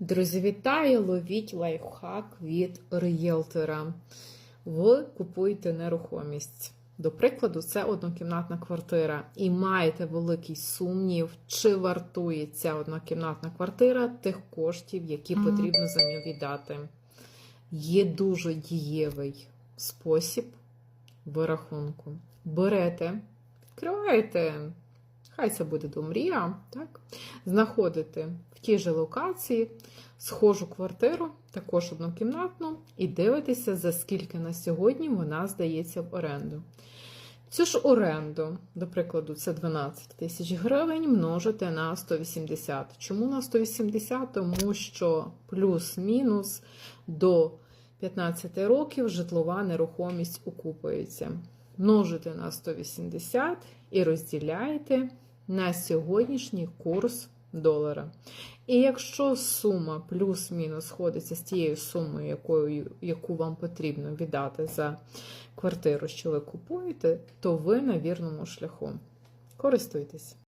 Друзі, вітаю! Ловіть лайфхак від риєлтора. Ви купуєте нерухомість. До прикладу, це однокімнатна квартира, і маєте великий сумнів, чи вартує ця однокімнатна квартира тих коштів, які потрібно за нього віддати. Є дуже дієвий спосіб вирахунку. Берете, відкриваєте, хай це буде домрія, так? знаходите в тій же локації схожу квартиру, також однокімнатну, і дивитеся, за скільки на сьогодні вона здається в оренду. Цю ж оренду, до прикладу, це 12 тисяч гривень, множите на 180. Чому на 180? Тому що плюс-мінус до 15 років житлова нерухомість окупується. Множите на 180 і розділяєте на сьогоднішній курс долара. І якщо сума плюс-мінус сходиться з тією сумою, якою, яку вам потрібно віддати за квартиру, що ви купуєте, то ви на вірному шляху. Користуйтесь.